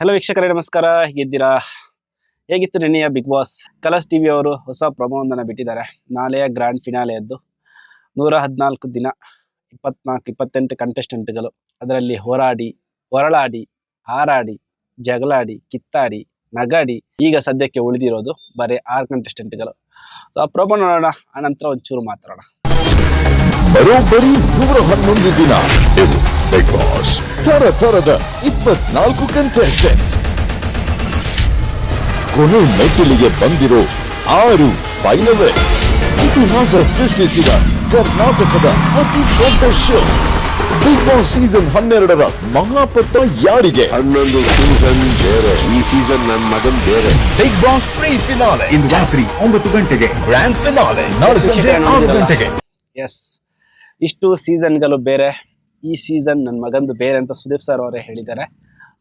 Hello ವೀಕ್ಷಕರೇ, ನಮಸ್ಕಾರ. ಹೇಗಿದ್ದೀರಾ? ಹೇಗಿತ್ತು ನಿನ್ನೆಯ ಬಿಗ್ ಬಾಸ್ ಕಲರ್ಸ್ ಟಿವಿ ಅವರು ಹೊಸ ಪ್ರಮೋದನ ಬಿಟ್ಟಿದ್ದಾರೆ. ನಾಳೆಯ ಗ್ರ್ಯಾಂಡ್ ಫಿನಾಲೆಯದ್ದು ನೂರ ಹದಿನಾಲ್ಕು ದಿನ, ಇಪ್ಪತ್ನಾಲ್ಕು, ಇಪ್ಪತ್ತೆಂಟು ಕಂಟೆಸ್ಟೆಂಟ್ಗಳು ಅದರಲ್ಲಿ ಹೋರಾಡಿ ಹೊರಳಾಡಿ ಹಾರಾಡಿ, ಜಗಳಾಡಿ, ಕಿತ್ತಾಡಿ, ನಗಾಡಿ ಈಗ ಸದ್ಯಕ್ಕೆ ಉಳಿದಿರೋದು ಬರೀ ಆರು ಕಂಟೆಸ್ಟೆಂಟ್ಗಳು ಸೊ ಆ ಪ್ರೊಮೋ ನೋಡೋಣ. ಆನಂತರ ಒಂಚೂರು ಮಾತಾಡೋಣ. ಬಿಗ್ ಬಾಸ್ ತರ ತರದ ಇಪ್ಪತ್ನಾಲ್ಕು ಕಂಟೆಸ್ಟೆಂಟ್ ಕೊನೆ ಮೆಟ್ಟಿಲಿಗೆ ಬಂದಿರೋ ಆರು ಫೈನಲಿಸ್ಟ್ ಇತಿಹಾಸ ಸೃಷ್ಟಿಸಿದ ಕರ್ನಾಟಕದ ಅತಿ ದೊಡ್ಡ ಶೋ ಬಿಗ್ ಬಾಸ್ ಸೀಸನ್ ಹನ್ನೆರಡರ ಮಹಾಪಟ್ಟ ಯಾರಿಗೆ? ಹನ್ನೊಂದು ಸೀಸನ್ ಬೇರೆ. ಈ ಸೀಸನ್ ನನ್ನ ಮಗನ್ ಬೇರೆ. ಬಿಗ್ ಬಾಸ್ ಪ್ರೀ ಫಿನಾಲೆ ಇಂದು ರಾತ್ರಿ ಒಂಬತ್ತು ಗಂಟೆಗೆ ಗ್ರ್ಯಾಂಡ್ ಫಿನಾಲೆ ನಾಳೆ ಸಂಜೆ ಆರು ಗಂಟೆಗೆ. ಎಸ್ ಇಷ್ಟು ಸೀಸನ್ಗಳು ಬೇರೆ. ಈ ಸೀಸನ್ ನನ್ನ ಮಗಂದು ಬೇರೆ ಅಂತ ಸುದೀಪ್ ಸರ್ ಅವರೇ ಹೇಳಿದ್ದಾರೆ.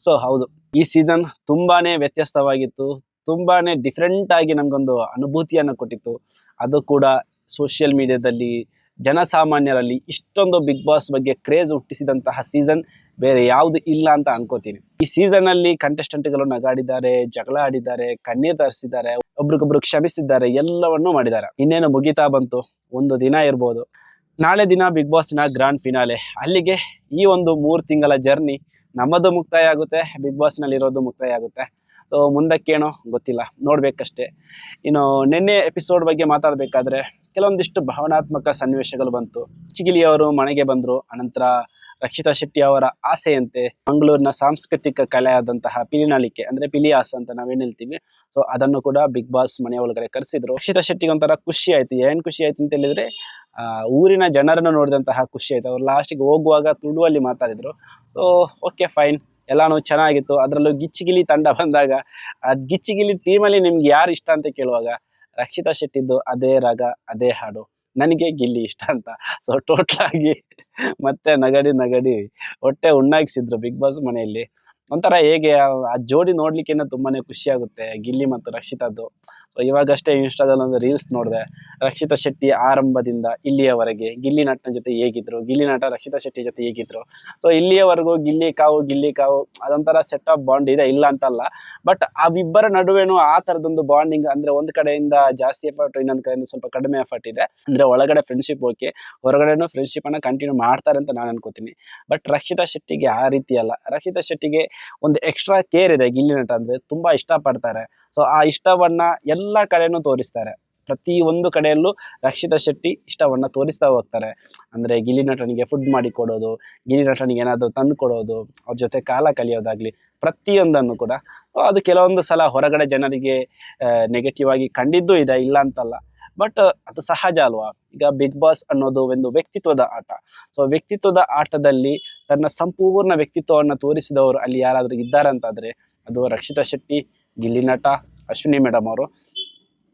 ಸೊ ಹೌದು, ಈ ಸೀಸನ್ ತುಂಬಾನೇ ವ್ಯತ್ಯಸ್ತವಾಗಿತ್ತು, ತುಂಬಾನೇ ಡಿಫ್ರೆಂಟ್ ಆಗಿ ನಮಗೊಂದು ಅನುಭೂತಿಯನ್ನು ಕೊಟ್ಟಿತ್ತು. ಅದು ಕೂಡ ಸೋಷಿಯಲ್ ಮೀಡಿಯಾದಲ್ಲಿ ಜನಸಾಮಾನ್ಯರಲ್ಲಿ ಇಷ್ಟೊಂದು ಬಿಗ್ ಬಾಸ್ ಬಗ್ಗೆ ಕ್ರೇಜ್ ಹುಟ್ಟಿಸಿದಂತಹ ಸೀಸನ್ ಬೇರೆ ಯಾವುದು ಇಲ್ಲ ಅಂತ ಅನ್ಕೋತೀನಿ. ಈ ಸೀಸನ್ ಅಲ್ಲಿ ಕಂಟೆಸ್ಟೆಂಟ್ಗಳು ನಗಾಡಿದ್ದಾರೆ, ಜಗಳ ಆಡಿದ್ದಾರೆ, ಕಣ್ಣೀರ್ ತರಿಸಿದ್ದಾರೆ, ಒಬ್ರಿಗೊಬ್ರು ಕ್ಷಮಿಸಿದ್ದಾರೆ, ಎಲ್ಲವನ್ನೂ ಮಾಡಿದ್ದಾರೆ. ಇನ್ನೇನು ಮುಗಿತಾ ಬಂತು? ಒಂದು ದಿನ ಇರ್ಬೋದು. ನಾಳೆ ದಿನ ಬಿಗ್ ಬಾಸ್ನ ಗ್ರ್ಯಾಂಡ್ ಫಿನಾಲೆ ಅಲ್ಲಿಗೆ ಈ ಒಂದು ಮೂರು ತಿಂಗಳ ಜರ್ನಿ ನಮ್ಮದು ಮುಕ್ತಾಯ ಆಗುತ್ತೆ ಬಿಗ್ ಬಾಸ್ನಲ್ಲಿ ಇರೋದು ಮುಕ್ತಾಯ ಆಗುತ್ತೆ. ಸೊ ಮುಂದಕ್ಕೇನೋ ಗೊತ್ತಿಲ್ಲ, ನೋಡ್ಬೇಕಷ್ಟೇ. ಇನ್ನು ನಿನ್ನೆ ಎಪಿಸೋಡ್ ಬಗ್ಗೆ ಮಾತಾಡಬೇಕಾದ್ರೆ, ಕೆಲವೊಂದಿಷ್ಟು ಭಾವನಾತ್ಮಕ ಸನ್ನಿವೇಶಗಳು ಬಂತು. ಚಿಗಿಲಿಯವರು ಮನೆಗೆ ಬಂದರು, ಅನಂತರ ರಕ್ಷಿತಾ ಶೆಟ್ಟಿ ಅವರ ಆಸೆಯಂತೆ ಮಂಗಳೂರಿನ ಸಾಂಸ್ಕೃತಿಕ ಕಲೆ ಕಲೆಯಾದಂತಹ ಪಿಲಿನಾಳಿಕೆ, ಅಂದ್ರೆ ಪಿಲಿಯಾಸ್ ಅಂತ ನಾವೇನ್ ಹೇಳ್ತೀವಿ. ಸೊ ಅದನ್ನು ಕೂಡ ಬಿಗ್ ಬಾಸ್ ಮನೆಯ ಒಳಗಡೆ ಕರೆಸಿದ್ರು. ರಕ್ಷಿತಾ ಶೆಟ್ಟಿಗೆ ಒಂಥರ ಖುಷಿ ಆಯ್ತು. ಏನ್ ಖುಷಿ ಆಯ್ತು ಅಂತ ಹೇಳಿದ್ರೆ ಊರಿನ ಜನರನ್ನು ನೋಡಿದಂತಹ ಖುಷಿ ಆಯ್ತು. ಅವ್ರು ಲಾಸ್ಟಿಗೆ ಹೋಗುವಾಗ ತುಳುವಲ್ಲಿ ಮಾತಾಡಿದರು. ಸೊ ಓಕೆ ಫೈನ್ ಎಲ್ಲಾನು ಚೆನ್ನಾಗಿತ್ತು. ಅದರಲ್ಲೂ ಗಿಚ್ಚಿಗಿಲಿ ತಂಡ ಬಂದಾಗ, ಆ ಗಿಚ್ಚಿಗಿಲಿ ಟೀಮಲ್ಲಿ ನಿಮ್ಗೆ ಯಾರು ಇಷ್ಟ ಅಂತ ಕೇಳುವಾಗ, ರಕ್ಷಿತಾ ಶೆಟ್ಟಿದ್ದು ಅದೇ ರಾಗ, ಅದೇ ಹಾಡು. ನನಗೆ ಗಿಲ್ಲಿ ಇಷ್ಟ ಅಂತ. ಸೊ ಆಗಿ ಮತ್ತೆ ನಗಡಿ ನಗಡಿ ಹೊಟ್ಟೆ ಉಣ್ಣಾಗಿಸಿದ್ರು ಬಿಗ್ ಬಾಸ್ ಮನೆಯಲ್ಲಿ. ಒಂಥರ ಹೇಗೆ ಆ- ಆ ಜೋಡಿ ನೋಡ್ಲಿಕ್ಕೆ ತುಂಬಾನೇ ಖುಷಿ ಆಗುತ್ತೆ, ಗಿಲ್ಲಿ ಮತ್ತು ರಕ್ಷಿತಾದ್ದು. ಸೊ ಇವಾಗಷ್ಟೇ ಇನ್ಸ್ಟಾದಲ್ಲಿ ಒಂದು ರೀಲ್ಸ್ ನೋಡಿದೆ. ರಕ್ಷಿತಾ ಶೆಟ್ಟಿ ಆರಂಭದಿಂದ ಇಲ್ಲಿಯವರೆಗೆ ಗಿಲ್ಲಿ ನಟನ ಜೊತೆ ಹೇಗಿದ್ರು? ಗಿಲ್ಲಿ ನಟ ರಕ್ಷಿತಾ ಶೆಟ್ಟಿ ಜೊತೆ ಹೇಗಿದ್ರು? ಸೊ ಇಲ್ಲಿಯವರೆಗೂ ಗಿಲ್ಲಿ ಕಾವು ಗಿಲ್ಲಿ ಕಾವು ಅದೊಂಥರ ಸೆಟ್ ಆಫ್ ಬಾಂಡ್ ಇದೆ, ಇಲ್ಲ ಅಂತಲ್ಲ. ಬಟ್ ಅವಿಬ್ಬರ ನಡುವೆನೂ ಆ ತರದೊಂದು ಬಾಂಡಿಂಗ್ ಅಂದ್ರೆ ಒಂದು ಕಡೆಯಿಂದ ಜಾಸ್ತಿ ಎಫರ್ಟ್ ಇನ್ನೊಂದು ಕಡೆಯಿಂದ ಸ್ವಲ್ಪ ಕಡಿಮೆ ಎಫರ್ಟ್ ಇದೆ. ಅಂದ್ರೆ ಒಳಗಡೆ ಫ್ರೆಂಡ್ಶಿಪ್ ಓಕೆ ಹೊರಗಡೆನೂ ಫ್ರೆಂಡ್ಶಿಪ್ ಅನ್ನ ಕಂಟಿನ್ಯೂ ಮಾಡ್ತಾರೆ ಅಂತ ನಾನು ಅನ್ಕೋತೀನಿ. ಬಟ್ ರಕ್ಷಿತಾ ಶೆಟ್ಟಿಗೆ ಆ ರೀತಿ ಅಲ್ಲ. ರಕ್ಷಿತಾ ಶೆಟ್ಟಿಗೆ ಒಂದು ಎಕ್ಸ್ಟ್ರಾ ಕೇರ್ ಇದೆ ಗಿಲ್ಲಿ ನಟ ಅಂದ್ರೆ, ತುಂಬಾ ಇಷ್ಟಪಡ್ತಾರೆ. ಸೊ ಆ ಇಷ್ಟವನ್ನ ಎಲ್ಲ ಕಡೆನೂ ತೋರಿಸ್ತಾರೆ. ಪ್ರತಿ ಒಂದು ಕಡೆಯಲ್ಲೂ ರಕ್ಷಿತಾ ಶೆಟ್ಟಿ ಇಷ್ಟವನ್ನು ತೋರಿಸ್ತಾ ಹೋಗ್ತಾರೆ. ಅಂದರೆ ಗಿಲಿ ನಟನಿಗೆ ಫುಡ್ ಮಾಡಿ ಕೊಡೋದು ಗಿಲಿ ನಟನಿಗೆ ಏನಾದರೂ ತಂದು ಕೊಡೋದು, ಅವ್ರ ಜೊತೆ ಕಾಲ ಕಲಿಯೋದಾಗಲಿ ಪ್ರತಿಯೊಂದನ್ನು ಕೂಡ. ಅದು ಕೆಲವೊಂದು ಸಲ ಹೊರಗಡೆ ಜನರಿಗೆ ನೆಗೆಟಿವ್ ಆಗಿ ಕಂಡಿದ್ದು ಇದೆ, ಇಲ್ಲ ಅಂತಲ್ಲ. ಬಟ್ ಅದು ಸಹಜ ಅಲ್ವಾ? ಈಗ ಬಿಗ್ ಬಾಸ್ ಅನ್ನೋದು ಒಂದು ವ್ಯಕ್ತಿತ್ವದ ಆಟ. ಸೊ ವ್ಯಕ್ತಿತ್ವದ ಆಟದಲ್ಲಿ ತನ್ನ ಸಂಪೂರ್ಣ ವ್ಯಕ್ತಿತ್ವವನ್ನು ತೋರಿಸಿದವರು ಅಲ್ಲಿ ಯಾರಾದರೂ ಇದ್ದಾರೆ ಅಂತಾದರೆ ಅದು ರಕ್ಷಿತಾ ಶೆಟ್ಟಿ, ಗಿಲ್ಲಿ ನಟ ಅಶ್ವಿನಿ ಮೇಡಮ್ ಅವರು.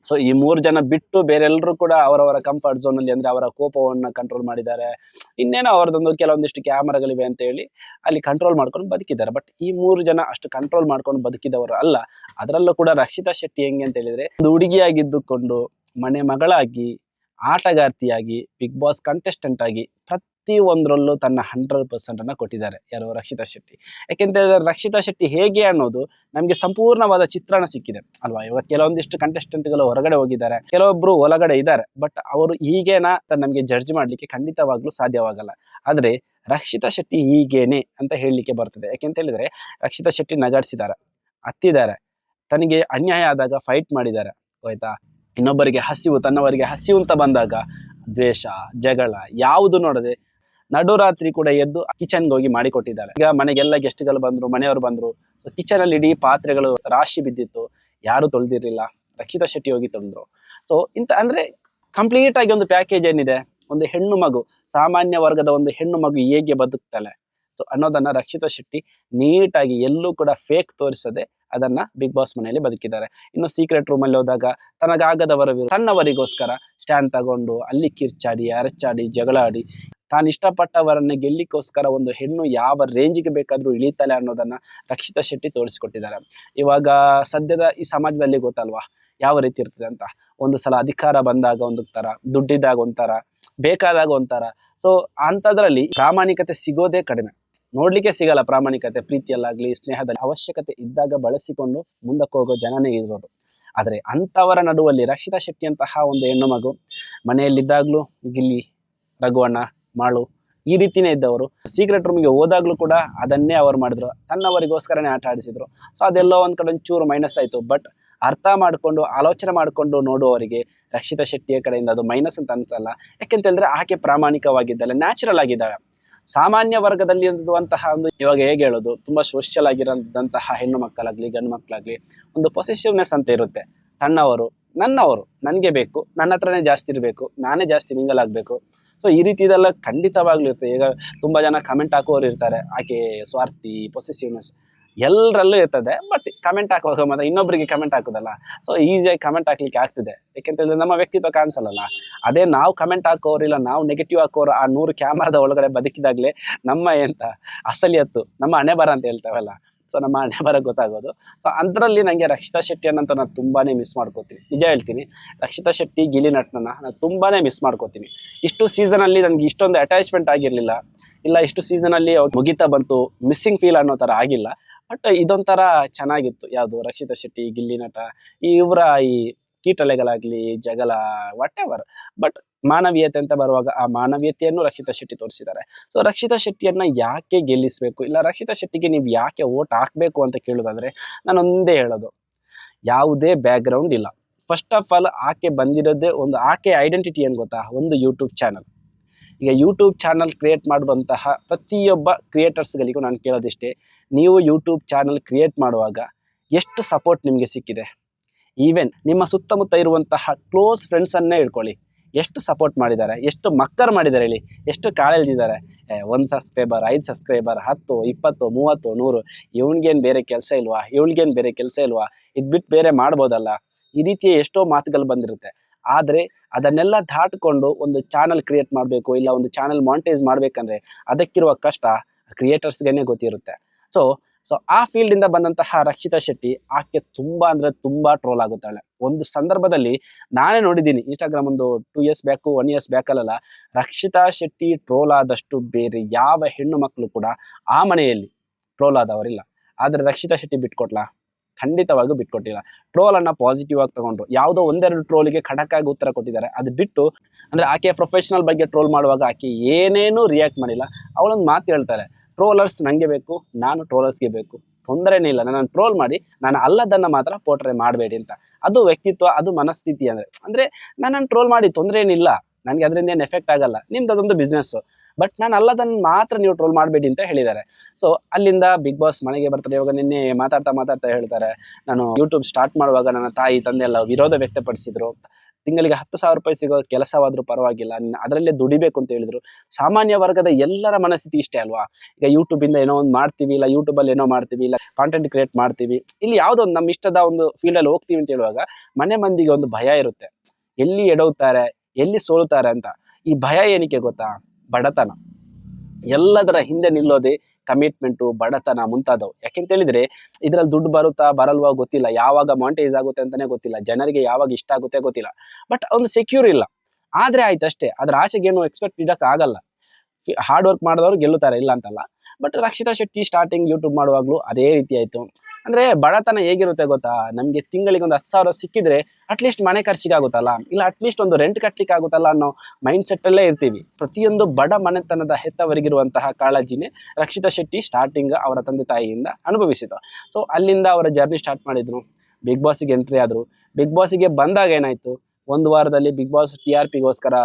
ಸೊ ಈ ಮೂರು ಜನ ಬಿಟ್ಟು ಬೇರೆಲ್ಲರೂ ಕೂಡ ಅವರವರ ಕಂಫರ್ಟ್ ಝೋನಲ್ಲಿ ಅಂದ್ರೆ ಅವರ ಕೋಪವನ್ನು ಕಂಟ್ರೋಲ್ ಮಾಡಿದ್ದಾರೆ. ಇನ್ನೇನೋ ಅವರದೊಂದು ಕೆಲವೊಂದಿಷ್ಟು ಕ್ಯಾಮರಾಗಳಿವೆ ಅಂತ ಹೇಳಿ ಅಲ್ಲಿ ಕಂಟ್ರೋಲ್ ಮಾಡ್ಕೊಂಡು ಬದುಕಿದ್ದಾರೆ. ಬಟ್ ಈ ಮೂರು ಜನ ಅಷ್ಟು ಕಂಟ್ರೋಲ್ ಮಾಡ್ಕೊಂಡು ಬದುಕಿದವರು ಅಲ್ಲ. ಅದರಲ್ಲೂ ಕೂಡ ರಕ್ಷಿತಾ ಶೆಟ್ಟಿ ಹೆಂಗೆ ಅಂತ ಹೇಳಿದ್ರೆ, ಒಂದು ಹುಡುಗಿಯಾಗಿದ್ದುಕೊಂಡು ಮನೆ ಮಗಳಾಗಿ, ಆಟಗಾರ್ತಿಯಾಗಿ ಬಿಗ್ ಬಾಸ್ ಕಂಟೆಸ್ಟೆಂಟ್ ಆಗಿ ಪ್ರತಿ ಒಂದರಲ್ಲೂ ತನ್ನ ಹಂಡ್ರೆಡ್ ಪರ್ಸೆಂಟನ್ನು ಕೊಟ್ಟಿದ್ದಾರೆ ಯಾರು? ರಕ್ಷಿತಾ ಶೆಟ್ಟಿ. ಯಾಕೆಂತ ಹೇಳಿದ್ರೆ ರಕ್ಷಿತಾ ಶೆಟ್ಟಿ ಹೇಗೆ ಅನ್ನೋದು ನಮಗೆ ಸಂಪೂರ್ಣವಾದ ಚಿತ್ರಣ ಸಿಕ್ಕಿದೆ. ಅಲ್ವಾ? ಇವಾಗ ಕೆಲವೊಂದಿಷ್ಟು ಕಂಟೆಸ್ಟೆಂಟ್ಗಳು ಹೊರಗಡೆ ಹೋಗಿದ್ದಾರೆ. ಕೆಲವೊಬ್ಬರು ಒಳಗಡೆ ಇದ್ದಾರೆ. ಬಟ್ ಅವರು ಹೀಗೇನಾ ನಮಗೆ ಜಡ್ಜ್ ಮಾಡ್ಲಿಕ್ಕೆ ಖಂಡಿತವಾಗ್ಲೂ ಸಾಧ್ಯವಾಗಲ್ಲ. ಆದರೆ ರಕ್ಷಿತಾ ಶೆಟ್ಟಿ ಹೀಗೇನೆ ಅಂತ ಹೇಳಲಿಕ್ಕೆ ಬರ್ತದೆ. ಯಾಕೆಂತ ಹೇಳಿದ್ರೆ ರಕ್ಷಿತಾ ಶೆಟ್ಟಿ ನಗಾಡ್ಸಿದ್ದಾರೆ. ಹತ್ತಿದ್ದಾರೆ. ತನಗೆ ಅನ್ಯಾಯ ಆದಾಗ ಫೈಟ್ ಮಾಡಿದ್ದಾರೆ. ಆಯ್ತಾ? ಇನ್ನೊಬ್ಬರಿಗೆ ಹಸಿವು, ತನ್ನವರಿಗೆ ಹಸಿವು ಅಂತ ಬಂದಾಗ ದ್ವೇಷ, ಜಗಳ ಯಾವುದು ನೋಡದೆ ನಡುರಾತ್ರಿ ಕೂಡ ಎದ್ದು ಕಿಚನ್ಗೆ ಹೋಗಿ ಮಾಡಿಕೊಟ್ಟಿದ್ದಾರೆ. ಈಗ ಮನೆಗೆಲ್ಲ ಗೆಸ್ಟ್ಗಳು ಬಂದ್ರು, ಮನೆಯವರು ಬಂದ್ರು. ಸೊ ಕಿಚನ್ ಅಲ್ಲಿ ಇಡೀ ಪಾತ್ರೆಗಳು ರಾಶಿ ಬಿದ್ದಿತ್ತು. ಯಾರು ತೊಳೆದಿರಲಿಲ್ಲ. ರಕ್ಷಿತಾ ಶೆಟ್ಟಿ ಹೋಗಿ ತೊಳೆದ್ರು. ಸೊ ಇಂತ ಅಂದ್ರೆ ಕಂಪ್ಲೀಟ್ ಆಗಿ ಒಂದು ಪ್ಯಾಕೇಜ್ ಏನಿದೆ? ಒಂದು ಹೆಣ್ಣು ಮಗು. ಸಾಮಾನ್ಯ ವರ್ಗದ ಒಂದು ಹೆಣ್ಣು ಮಗು ಹೇಗೆ ಬದುಕ್ತಾಳೆ ಸೊ ಅನ್ನೋದನ್ನ ರಕ್ಷಿತಾ ಶೆಟ್ಟಿ ನೀಟಾಗಿ ಎಲ್ಲೂ ಕೂಡ ಫೇಕ್ ತೋರಿಸದೆ ಅದನ್ನ ಬಿಗ್ ಬಾಸ್ ಮನೆಯಲ್ಲಿ ಬದುಕಿದ್ದಾರೆ. ಇನ್ನು ಸೀಕ್ರೆಟ್ ರೂಮ್ ಅಲ್ಲಿ ಹೋದಾಗ ತನಗಾಗದವರ ತನ್ನವರಿಗೋಸ್ಕರ ಸ್ಟ್ಯಾಂಡ್ ತಗೊಂಡು ಅಲ್ಲಿ ಕಿರ್ಚಾಡಿ, ಅರಚಾಡಿ ಜಗಳ ಆಡಿ ತಾನು ಇಷ್ಟಪಟ್ಟವರನ್ನ ಗೆಲ್ಲಿಕ್ಕೋಸ್ಕರ ಒಂದು ಹೆಣ್ಣು ಯಾವ ರೇಂಜ್ಗೆ ಬೇಕಾದ್ರೂ ಇಳಿತಾಳೆ ಅನ್ನೋದನ್ನ ರಕ್ಷಿತಾ ಶೆಟ್ಟಿ ತೋರಿಸಿಕೊಟ್ಟಿದ್ದಾರೆ. ಇವಾಗ ಸದ್ಯದ ಈ ಸಮಾಜದಲ್ಲಿ ಗೊತ್ತಲ್ವಾ? ಯಾವ ರೀತಿ ಇರ್ತದೆ ಅಂತ? ಒಂದು ಸಲ ಅಧಿಕಾರ ಬಂದಾಗ ಒಂದು ತರ, ದುಡ್ಡಿದ್ದಾಗ ಒಂಥರ ಬೇಕಾದಾಗ ಒಂಥರ ಸೊ ಅಂಥದ್ರಲ್ಲಿ ಪ್ರಾಮಾಣಿಕತೆ ಸಿಗೋದೇ ಕಡಿಮೆ. ನೋಡ್ಲಿಕ್ಕೆ ಸಿಗಲ್ಲ ಪ್ರಾಮಾಣಿಕತೆ, ಪ್ರೀತಿಯಲ್ಲಾಗ್ಲಿ, ಸ್ನೇಹದಲ್ಲಿ. ಅವಶ್ಯಕತೆ ಇದ್ದಾಗ ಬಳಸಿಕೊಂಡು ಮುಂದಕ್ಕೆ ಹೋಗೋ ಜನನೇ ಇರೋದು. ಆದರೆ ಅಂಥವರ ನಡುವಲ್ಲಿ ರಕ್ಷಿತಾ ಶೆಟ್ಟಿ ಅಂತಹ ಒಂದು ಹೆಣ್ಣು ಮಗು ಮನೆಯಲ್ಲಿದ್ದಾಗಲೂ ಗಿಲ್ಲಿ, ರಘುವಣ್ಣ ಮಾಳು ಈ ರೀತಿನೇ ಇದ್ದವರು. ಸೀಕ್ರೆಟ್ ರೂಮ್ಗೆ ಹೋದಾಗ್ಲೂ ಕೂಡ ಅದನ್ನೇ ಅವರು ಮಾಡಿದ್ರು. ತನ್ನವರಿಗೋಸ್ಕರನೇ ಆಟ ಆಡಿಸಿದ್ರು. ಸೊ ಅದೆಲ್ಲೋ ಒಂದು ಕಡೆ ಒಂಚೂರು ಮೈನಸ್ ಆಯಿತು. ಬಟ್ ಅರ್ಥ ಮಾಡಿಕೊಂಡು, ಆಲೋಚನೆ ಮಾಡಿಕೊಂಡು ನೋಡುವವರಿಗೆ ರಕ್ಷಿತಾ ಶೆಟ್ಟಿಯ ಕಡೆಯಿಂದ ಅದು ಮೈನಸ್ ಅಂತ ಅನ್ಸಲ್ಲ. ಯಾಕೆಂತ ಹೇಳಿದ್ರೆ ಆಕೆ ಪ್ರಾಮಾಣಿಕವಾಗಿದ್ದಲ್ಲ ನ್ಯಾಚುರಲ್ ಆಗಿದ್ದಾಳೆ. ಸಾಮಾನ್ಯ ವರ್ಗದಲ್ಲಿ ಇರುವಂತಹ ಒಂದು ಇವಾಗ ಹೇಗೆ ಹೇಳೋದು, ತುಂಬಾ ಸೋಷಿಯಲ್ ಆಗಿರೋದಂತಹ ಹೆಣ್ಣು ಮಕ್ಕಳಾಗ್ಲಿ, ಗಂಡು ಮಕ್ಕಳಾಗ್ಲಿ, ಒಂದು ಪೊಸೆಸಿವ್ನೆಸ್ ಅಂತ ಇರುತ್ತೆ. ತನ್ನವರು, ನನ್ನವರು, ನನಗೆ ಬೇಕು, ನನ್ನ ಹತ್ರನೇ ಜಾಸ್ತಿ ಇರಬೇಕು, ನಾನೇ ಜಾಸ್ತಿ ಮಿಂಗಲ್ ಆಗಬೇಕು. ಸೊ ಈ ರೀತಿ ಇದೆಲ್ಲ ಖಂಡಿತವಾಗ್ಲೂ ಇರುತ್ತೆ. ಈಗ ತುಂಬ ಜನ ಕಮೆಂಟ್ ಹಾಕುವವರು ಇರ್ತಾರೆ. ಆಕೆ ಸ್ವಾರ್ಥಿ ಪೊಸೆಸಿವ್ನೆಸ್ ಎಲ್ಲರಲ್ಲೂ ಇರ್ತದೆ. ಬಟ್ ಕಮೆಂಟ್ ಹಾಕುವಾಗ ಮಾತ್ರ ಇನ್ನೊಬ್ಬರಿಗೆ ಕಮೆಂಟ್ ಹಾಕೋದಲ್ಲ. ಸೊ ಈಸಿಯಾಗಿ ಕಮೆಂಟ್ ಹಾಕ್ಲಿಕ್ಕೆ ಆಗ್ತಿದೆ. ಯಾಕೆಂತ ಹೇಳಿದ್ರೆ ನಮ್ಮ ವ್ಯಕ್ತಿತ್ವ ಕಾಣಿಸಲ್ಲ ಅದೇ ನಾವು ಕಮೆಂಟ್ ಹಾಕೋರು ಇಲ್ಲ, ನಾವು ನೆಗೆಟಿವ್ ಹಾಕೋರು ಆ ನೂರು ಕ್ಯಾಮ್ರಾದ ಒಳಗಡೆ ಬದುಕಿದಾಗಲೇ ನಮ್ಮ ಎಂತ? ಅಸಲಿಯತ್ತು, ನಮ್ಮ ಹಣೆ ಬರ ಅಂತ ಹೇಳ್ತಾವಲ್ಲ. ಸೊ ನಮ್ಮ ಹಣೆ ಬರ ಗೊತ್ತಾಗೋದು. ಸೊ ಅದರಲ್ಲಿ ನನಗೆ ರಕ್ಷಿತಾ ಶೆಟ್ಟಿ ಅನ್ನಂತ ನಾನು ತುಂಬಾನೇ ಮಿಸ್ ಮಾಡ್ಕೋತೀನಿ. ನಿಜ ಹೇಳ್ತೀನಿ, ರಕ್ಷಿತಾ ಶೆಟ್ಟಿ, ಗಿಲಿ ನಟನನ್ನ ನಾನು ತುಂಬಾನೇ ಮಿಸ್ ಮಾಡ್ಕೋತೀನಿ. ಇಷ್ಟು ಸೀಸನಲ್ಲಿ ನನಗೆ ಇಷ್ಟೊಂದು ಅಟ್ಯಾಚ್ಮೆಂಟ್ ಆಗಿರಲಿಲ್ಲ. ಇಲ್ಲ, ಇಷ್ಟು ಸೀಸನಲ್ಲಿ ಮುಗಿತಾ ಬಂತು ಮಿಸ್ಸಿಂಗ್ ಫೀಲ್ ಅನ್ನೋ ಥರ ಆಗಿಲ್ಲ. ಬಟ್ ಇದೊಂಥರ ಚೆನ್ನಾಗಿತ್ತು. ಯಾವುದು? ರಕ್ಷಿತಾ ಶೆಟ್ಟಿ, ಗಿಲ್ಲಿ ನಟ, ಈ ಇವರ ಈ ಕೀಟಲೆಗಳಾಗ್ಲಿ, ಜಗಳ ವಾಟ್ ಎವರ್ ಬಟ್ ಮಾನವೀಯತೆ ಅಂತ ಬರುವಾಗ ಆ ಮಾನವೀಯತೆಯನ್ನು ರಕ್ಷಿತಾ ಶೆಟ್ಟಿ ತೋರಿಸಿದ್ದಾರೆ. ಸೊ ರಕ್ಷಿತಾ ಶೆಟ್ಟಿಯನ್ನ ಯಾಕೆ ಗೆಲ್ಲಿಸಬೇಕು? ಇಲ್ಲ, ರಕ್ಷಿತಾ ಶೆಟ್ಟಿಗೆ ನೀವು ಯಾಕೆ ಓಟ್ ಹಾಕಬೇಕು ಅಂತ ಕೇಳೋದಾದ್ರೆ ಒಂದೇ ಹೇಳೋದು. ಯಾವುದೇ ಬ್ಯಾಕ್ಗ್ರೌಂಡ್ ಇಲ್ಲ. ಫಸ್ಟ್ ಆಫ್ ಆಲ್ ಆಕೆ ಬಂದಿರೋದೇ ಒಂದು, ಆಕೆ ಐಡೆಂಟಿಟಿ ಏನು ಗೊತ್ತಾ? ಒಂದು ಯೂಟ್ಯೂಬ್ ಚಾನಲ್ ಈಗ ಯೂಟ್ಯೂಬ್ ಚಾನಲ್ ಕ್ರಿಯೇಟ್ ಮಾಡುವಂತಹ ಪ್ರತಿಯೊಬ್ಬ ಕ್ರಿಯೇಟರ್ಸ್ಗಳಿಗೂ ನಾನು ಕೇಳೋದಿಷ್ಟೇ, ನೀವು ಯೂಟ್ಯೂಬ್ ಚಾನಲ್ ಕ್ರಿಯೇಟ್ ಮಾಡುವಾಗ ಎಷ್ಟು ಸಪೋರ್ಟ್ ನಿಮಗೆ ಸಿಕ್ಕಿದೆ? ಈವೆನ್ ನಿಮ್ಮ ಸುತ್ತಮುತ್ತ ಇರುವಂತಹ ಕ್ಲೋಸ್ ಫ್ರೆಂಡ್ಸನ್ನೇ ಇಟ್ಕೊಳ್ಳಿ. ಎಷ್ಟು ಸಪೋರ್ಟ್ ಮಾಡಿದ್ದಾರೆ, ಎಷ್ಟು ಮಕ್ಕರ್ ಮಾಡಿದ್ದಾರೆ ಹೇಳಿ ಎಷ್ಟು ಕಾಳೆಳ್ದಿದ್ದಾರೆ ಒಂದು ಸಬ್ಸ್ಕ್ರೈಬರ್ ಐದು ಸಬ್ಸ್ಕ್ರೈಬರ್ ಹತ್ತು, ಇಪ್ಪತ್ತು, ಮೂವತ್ತು, ನೂರು, ಇವ್ನಿಗೇನು ಬೇರೆ ಕೆಲಸ ಇಲ್ವಾ, ಇವಳಿಗೇನು ಬೇರೆ ಕೆಲಸ ಇಲ್ವಾ, ಇದು ಬಿಟ್ಟು ಬೇರೆ ಮಾಡ್ಬೋದಲ್ಲ. ಈ ರೀತಿಯ ಎಷ್ಟೋ ಮಾತುಗಳು ಬಂದಿರುತ್ತೆ. ಆದರೆ ಅದನ್ನೆಲ್ಲ ದಾಟಿಕೊಂಡು ಒಂದು ಚಾನಲ್ ಕ್ರಿಯೇಟ್ ಮಾಡಬೇಕು, ಇಲ್ಲ ಒಂದು ಚಾನಲ್ ಮಾನಿಟೈಸ್ ಮಾಡಬೇಕಂದ್ರೆ ಅದಕ್ಕಿರುವ ಕಷ್ಟ ಕ್ರಿಯೇಟರ್ಸ್ಗೇನೆ ಗೊತ್ತಿರುತ್ತೆ. ಸೊ ಸೊ ಆ ಫೀಲ್ಡಿಂದ ಬಂದಂತಹ ರಕ್ಷಿತಾ ಶೆಟ್ಟಿ ಆಕೆ ತುಂಬಾ ಅಂದ್ರೆ ತುಂಬಾ ಟ್ರೋಲ್ ಆಗುತ್ತಾಳೆ ಒಂದು ಸಂದರ್ಭದಲ್ಲಿ ನಾನೇ ನೋಡಿದ್ದೀನಿ ಇನ್ಸ್ಟಾಗ್ರಾಮ್ ಒಂದು two years back one years ಬ್ಯಾಕಲ್ಲ Rakshita Shetty troll ಆದಷ್ಟು ಬೇರೆ ಯಾವ ಹೆಣ್ಣು ಮಕ್ಕಳು ಕೂಡ ಆ ಮನೆಯಲ್ಲಿ ಟ್ರೋಲ್ ಆದವರಿಲ್ಲ. ಆದರೆ ರಕ್ಷಿತಾ ಶೆಟ್ಟಿ ಬಿಟ್ಕೊಟ್ಲಾ? ಖಂಡಿತವಾಗೂ ಬಿಟ್ಕೊಟ್ಟಿಲ್ಲ. ಟ್ರೋಲ್ ಅನ್ನ ಪಾಸಿಟಿವ್ ಆಗಿ ತಗೊಂಡ್ರು. ಯಾವುದೋ ಒಂದೆರಡು ಟ್ರೋಲಿಗೆ ಖಡಕ್ಕಾಗಿ ಉತ್ತರ ಕೊಟ್ಟಿದ್ದಾರೆ. ಅದು ಬಿಟ್ಟು ಅಂದ್ರೆ ಆಕೆ ಪ್ರೊಫೆಷನಲ್ ಬಗ್ಗೆ ಟ್ರೋಲ್ ಮಾಡುವಾಗ ಆಕೆ ಏನೇನೂ ರಿಯಾಕ್ಟ್ ಮಾಡಿಲ್ಲ. ಅವಳೊಂದು ಮಾತು ಹೇಳ್ತಾರೆ. ಟ್ರೋಲರ್ಸ್ ನನಗೆ ಬೇಕು, ನಾನು ಟ್ರೋಲರ್ಸ್ಗೆ ಬೇಕು. ತೊಂದರೆನೇ ಇಲ್ಲ ನಾನು ಟ್ರೋಲ್ ಮಾಡಿ, ನಾನು ಅಲ್ಲದನ್ನ ಮಾತ್ರ ಪೋಟ್ರೆ ಮಾಡಬೇಡಿ ಅಂತ. ಅದು ವ್ಯಕ್ತಿತ್ವ, ಅದು ಮನಸ್ಥಿತಿ ಅಂದರೆ. ಅಂದ್ರೆ ನನ್ನನ್ನು ಟ್ರೋಲ್ ಮಾಡಿ ತೊಂದರೆ ಏನಿಲ್ಲ ನನಗೆ ಅದರಿಂದ ಏನು ಎಫೆಕ್ಟ್ ಆಗಲ್ಲ. ನಿಮ್ದು ಅದೊಂದು ಬಿಸ್ನೆಸ್ಸು ಬಟ್ ನಾನು ಅಲ್ಲದನ್ನ ಮಾತ್ರ ನೀವು ಟ್ರೋಲ್ ಮಾಡಬೇಡಿ ಅಂತ ಹೇಳಿದ್ದಾರೆ. ಸೊ ಅಲ್ಲಿಂದ ಬಿಗ್ ಬಾಸ್ ಮನೆಗೆ ಬರ್ತಾರೆ. ಇವಾಗ ನಿನ್ನೆ ಮಾತಾಡ್ತಾ ಮಾತಾಡ್ತಾ ಹೇಳ್ತಾರೆ. ನಾನು ಯೂಟ್ಯೂಬ್ ಸ್ಟಾರ್ಟ್ ಮಾಡುವಾಗ ನನ್ನ ತಾಯಿ, ತಂದೆ ಎಲ್ಲ ವಿರೋಧ ವ್ಯಕ್ತಪಡಿಸಿದ್ರು. ತಿಂಗಳಿಗೆ ಹತ್ತು ಸಾವಿರ ರೂಪಾಯಿ ಸಿಗೋ ಕೆಲಸವಾದ್ರೂ ಪರವಾಗಿಲ್ಲ ಅದರಲ್ಲೇ ದುಡಿಬೇಕು ಅಂತ ಹೇಳಿದ್ರು. ಸಾಮಾನ್ಯ ವರ್ಗದ ಎಲ್ಲರ ಮನಸ್ಥಿತಿ ಇಷ್ಟೇ ಅಲ್ವಾ? ಈಗ ಯೂಟ್ಯೂಬ್ ಇಂದ ಏನೋ ಒಂದು ಮಾಡ್ತೀವಿ, ಇಲ್ಲ ಯೂಟ್ಯೂಬ್ ಅಲ್ಲಿ ಏನೋ ಮಾಡ್ತೀವಿ, ಇಲ್ಲ ಕಾಂಟೆಂಟ್ ಕ್ರಿಯೇಟ್ ಮಾಡ್ತೀವಿ. ಇಲ್ಲಿ ಯಾವುದೋ ಒಂದು ನಮ್ಮ ಇಷ್ಟದ ಒಂದು ಫೀಲ್ಡ್ ಅಲ್ಲಿ ಹೋಗ್ತೀವಿ ಅಂತ ಹೇಳುವಾಗ ಮನೆ ಮಂದಿಗೆ ಒಂದು ಭಯ ಇರುತ್ತೆ. ಎಲ್ಲಿ ಎಡವುತ್ತಾರೆ, ಎಲ್ಲಿ ಸೋಲುತ್ತಾರೆ ಅಂತ. ಈ ಭಯ ಏನಕ್ಕೆ ಗೊತ್ತಾ? ಬಡತನ. ಎಲ್ಲದರ ಹಿಂದೆ ನಿಲ್ಲೋದೇ ಕಮಿಟ್ಮೆಂಟು ಬಡತನ ಮುಂತಾದವು. ಯಾಕೆಂತ ಹೇಳಿದ್ರೆ, ಇದ್ರಲ್ಲಿ ದುಡ್ಡು ಬರುತ್ತಾ, ಬರಲ್ವಾ ಗೊತ್ತಿಲ್ಲ. ಯಾವಾಗ ಮಾನಿಟೈಸ್ ಆಗುತ್ತೆ ಅಂತಾನೆ ಗೊತ್ತಿಲ್ಲ. ಜನರಿಗೆ ಯಾವಾಗ ಇಷ್ಟ ಆಗುತ್ತೆ ಗೊತ್ತಿಲ್ಲ. ಬಟ್ ಒಂದು ಸೆಕ್ಯೂರ್ ಇಲ್ಲ. ಆದ್ರೆ ಆಯ್ತು ಅಷ್ಟೇ. ಅದ್ರ ಆಚೆಗೆ ಏನು ಎಕ್ಸ್ಪೆಕ್ಟ್ ಆಗಲ್ಲ. ಹಾರ್ಡ್ ವರ್ಕ್ ಮಾಡಿದವರು ಗೆಲ್ಲುತ್ತಾರೆ, ಇಲ್ಲ ಅಂತಲ್ಲ. But Rakshita Shetty starting YouTube ಮಾಡುವಾಗಲೂ ಅದೇ ರೀತಿ ಆಯ್ತು. ಅಂದ್ರೆ ಬಡತನ ಹೇಗಿರುತ್ತೆ ಗೊತ್ತಾ? ನಮಗೆ ತಿಂಗಳಿಗೆ ಒಂದು ಹತ್ತು ಸಾವಿರ ಸಿಕ್ಕಿದ್ರೆ ಅಟ್ಲೀಸ್ಟ್ ಮನೆ ಖರ್ಚಿಗೆ ಆಗುತ್ತಲ್ಲ ಇಲ್ಲ ಅಟ್ಲೀಸ್ಟ್ ಒಂದು ರೆಂಟ್ ಕಟ್ಲಿಕ್ಕೆ ಆಗುತ್ತಲ್ಲ ಅನ್ನೋ ಮೈಂಡ್ ಸೆಟ್ ಅಲ್ಲೇ ಇರ್ತೀವಿ. ಪ್ರತಿಯೊಂದು ಬಡ ಮನೆತನದ ಹೆತ್ತವರಿಗಿರುವಂತಹ ಕಾಳಜಿನೇ ರಕ್ಷಿತಾ ಶೆಟ್ಟಿ ಸ್ಟಾರ್ಟಿಂಗ್ ಅವರ ತಂದೆ ತಾಯಿಯಿಂದ ಅನುಭವಿಸಿತು ಸೊ ಅಲ್ಲಿಂದ ಅವರ ಜರ್ನಿ ಸ್ಟಾರ್ಟ್ ಮಾಡಿದ್ರು. ಬಿಗ್ ಬಾಸಿಗೆ ಎಂಟ್ರಿ ಆದ್ರು. ಬಿಗ್ ಬಾಸಿಗೆ ಬಂದಾಗ ಏನಾಯ್ತು? ಒಂದು ವಾರದಲ್ಲಿ ಬಿಗ್ ಬಾಸ್ ಟಿ ಆರ್ ಪಿಗೋಸ್ಕರ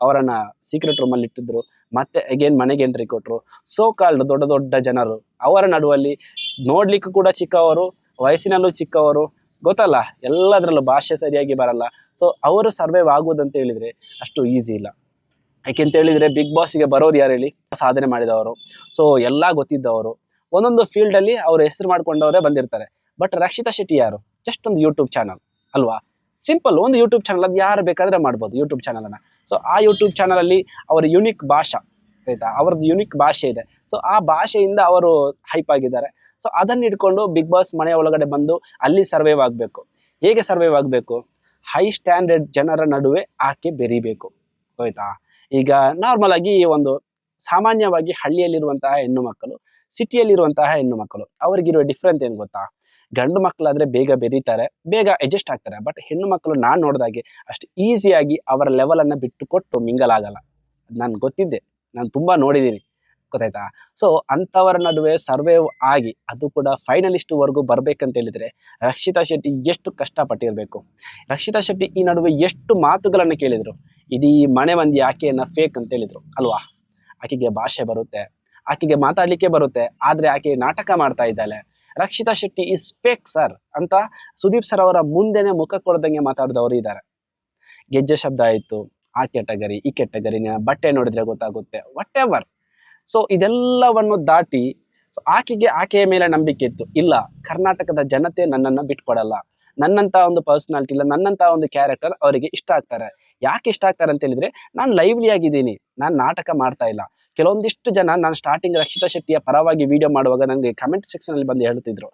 ಅವರನ್ನ ಸೀಕ್ರೆಟ್ ರೂಮಲ್ಲಿ ಇಟ್ಟಿದ್ರು ಮತ್ತೆ ಅಗೇನ್ ಮನೆಗೆ ಎಂಟ್ರಿ ಕೊಟ್ರು. ಸೋ ಕಾಲ್ಡ್ ದೊಡ್ಡ ದೊಡ್ಡ ಜನರು. ಅವರ ನಡುವಲ್ಲಿ ನೋಡ್ಲಿಕ್ಕೂ ಕೂಡ ಚಿಕ್ಕವರು, ವಯಸ್ಸಿನಲ್ಲೂ ಚಿಕ್ಕವರು, ಗೊತ್ತಲ್ಲ? ಎಲ್ಲದರಲ್ಲೂ ಭಾಷೆ ಸರಿಯಾಗಿ ಬರಲ್ಲ. ಸೊ ಅವರು ಸರ್ವೈವ್ ಆಗುವುದಂತ ಹೇಳಿದ್ರೆ ಅಷ್ಟು ಈಸಿ ಇಲ್ಲ. ಯಾಕೆಂತ ಹೇಳಿದ್ರೆ ಬಿಗ್ ಬಾಸ್ಗೆ ಬರೋರು ಯಾರು ಹೇಳಿ? ಸಾಧನೆ ಮಾಡಿದವರು. ಸೊ ಎಲ್ಲ ಗೊತ್ತಿದ್ದವರು. ಒಂದೊಂದು ಫೀಲ್ಡಲ್ಲಿ ಅವರು ಹೆಸರು ಮಾಡ್ಕೊಂಡವರೇ ಬಂದಿರ್ತಾರೆ. ಬಟ್ ರಕ್ಷಿತಾ ಶೆಟ್ಟಿ ಯಾರು? ಜಸ್ಟ್ ಒಂದು ಯೂಟ್ಯೂಬ್ ಚಾನಲ್ ಅಲ್ವಾ? ಸಿಂಪಲ್ ಒಂದು ಯೂಟ್ಯೂಬ್ ಚಾನಲ್ ಅದು ಯಾರು ಬೇಕಾದ್ರೆ ಮಾಡ್ಬೋದು ಯೂಟ್ಯೂಬ್ ಚಾನಲನ್ನು ಸೊ ಆ ಯೂಟ್ಯೂಬ್ ಚಾನಲಲ್ಲಿ ಅವರ ಯುನಿಕ್ ಭಾಷಾ, ಆಯ್ತಾ? ಅವ್ರದ್ದು ಯುನಿಕ್ ಭಾಷೆ ಇದೆ. ಸೊ ಆ ಭಾಷೆಯಿಂದ ಅವರು ಹೈಪ್ ಆಗಿದ್ದಾರೆ. ಸೊ ಅದನ್ನ ಇಟ್ಕೊಂಡು ಬಿಗ್ ಬಾಸ್ ಮನೆಯ ಒಳಗಡೆ ಬಂದು ಅಲ್ಲಿ ಸರ್ವೈವ್ ಆಗಬೇಕು. ಹೇಗೆ ಸರ್ವೈವ್ ಆಗಬೇಕು? ಹೈ ಸ್ಟ್ಯಾಂಡರ್ಡ್ ಜನರ ನಡುವೆ ಆಕೆ ಬೆರಿಬೇಕು, ಆಯ್ತಾ? ಈಗ ನಾರ್ಮಲ್ ಆಗಿ ಒಂದು ಸಾಮಾನ್ಯವಾಗಿ ಹಳ್ಳಿಯಲ್ಲಿರುವಂತಹ ಹೆಣ್ಣು ಮಕ್ಕಳು ಸಿಟಿಯಲ್ಲಿರುವಂತಹ ಹೆಣ್ಣು ಮಕ್ಕಳು, ಅವರಿಗಿರುವ ಡಿಫ್ರೆನ್ಸ್ ಏನು ಗೊತ್ತಾ? ಗಂಡು ಮಕ್ಕಳಾದ್ರೆ ಬೇಗ ಬೆರೀತಾರೆ, ಬೇಗ ಅಡ್ಜಸ್ಟ್ ಆಗ್ತಾರೆ. ಬಟ್ ಹೆಣ್ಣು ಮಕ್ಕಳು ನಾನು ನೋಡಿದಾಗೆ ಅಷ್ಟು ಈಸಿಯಾಗಿ ಅವರ ಲೆವೆಲನ್ನು ಬಿಟ್ಟು ಕೊಟ್ಟು ಮಿಂಗಲ್ ಆಗಲ್ಲ. ನಾನು ಗೊತ್ತಿದ್ದೆ. ನಾನು ತುಂಬ ನೋಡಿದ್ದೀನಿ ಗೊತ್ತಾಯ್ತಾ? ಸೊ ಅಂಥವರ ನಡುವೆ ಸರ್ವೈವ್ ಆಗಿ ಅದು ಕೂಡ ಫೈನಲಿಸ್ಟ್ವರೆಗೂ ಬರಬೇಕಂತ ಹೇಳಿದರೆ ರಕ್ಷಿತಾ ಶೆಟ್ಟಿ ಎಷ್ಟು ಕಷ್ಟಪಟ್ಟಿರಬೇಕು? ರಕ್ಷಿತಾ ಶೆಟ್ಟಿ ಈ ನಡುವೆ ಎಷ್ಟು ಮಾತುಗಳನ್ನು ಕೇಳಿದರು? ಇಡೀ ಮನೆ ಮಂದಿ ಆಕೆಯನ್ನು ಫೇಕ್ ಅಂತ ಹೇಳಿದರು. ಅಲ್ವಾ? ಆಕೆಗೆ ಭಾಷೆ ಬರುತ್ತೆ. ಆಕೆಗೆ ಮಾತಾಡಲಿಕ್ಕೆ ಬರುತ್ತೆ. ಆದರೆ ಆಕೆ ನಾಟಕ ಮಾಡ್ತಾ ಇದ್ದಾಳೆ. Rakshita Shetty is fake sir ಅಂತ ಸುದೀಪ್ ಸರ್ ಅವರ ಮುಂದೆನೆ ಮುಖ ಕೊಡದಂಗೆ ಮಾತಾಡಿದವರು ಇದ್ದಾರೆ. ಗೆಜ್ಜೆ ಶಬ್ದ ಆಯಿತು, ಆ ಕೆಟಗರಿ ಈ ಕೆಟಗರಿನ ಬಟ್ಟೆ ನೋಡಿದ್ರೆ ಗೊತ್ತಾಗುತ್ತೆ ವಾಟ್ ಎವರ್ ಸೊ ಇದೆಲ್ಲವನ್ನು ದಾಟಿ ಸೊ ಆಕೆಗೆ ಆಕೆಯ ಮೇಲೆ ನಂಬಿಕೆ ಇತ್ತು. ಇಲ್ಲ, ಕರ್ನಾಟಕದ ಜನತೆ ನನ್ನನ್ನು ಬಿಟ್ಕೊಡಲ್ಲ. ನನ್ನಂತ ಒಂದು ಪರ್ಸನಾಲಿಟಿ ಇಲ್ಲ, ನನ್ನಂತ ಒಂದು ಕ್ಯಾರೆಕ್ಟರ್ ಅವರಿಗೆ ಇಷ್ಟ ಆಗ್ತಾರೆ. ಯಾಕೆ ಇಷ್ಟ ಆಗ್ತಾರೆ ಅಂತ ಹೇಳಿದ್ರೆ, ನಾನು ಲೈವ್ಲಿ ಆಗಿದ್ದೀನಿ. ನಾನು ನಾಟಕ ಮಾಡ್ತಾ ಇಲ್ಲ. ಕೆಲವೊಂದಿಷ್ಟು ಜನ ನಾನು ಸ್ಟಾರ್ಟಿಂಗ್ ರಕ್ಷಿತಾ ಶೆಟ್ಟಿಯ ಪರವಾಗಿ ವಿಡಿಯೋ ಮಾಡುವಾಗ ನನಗೆ ಕಮೆಂಟ್ ಸೆಕ್ಷನಲ್ಲಿ ಬಂದು ಹೇಳ್ತಿದ್ರು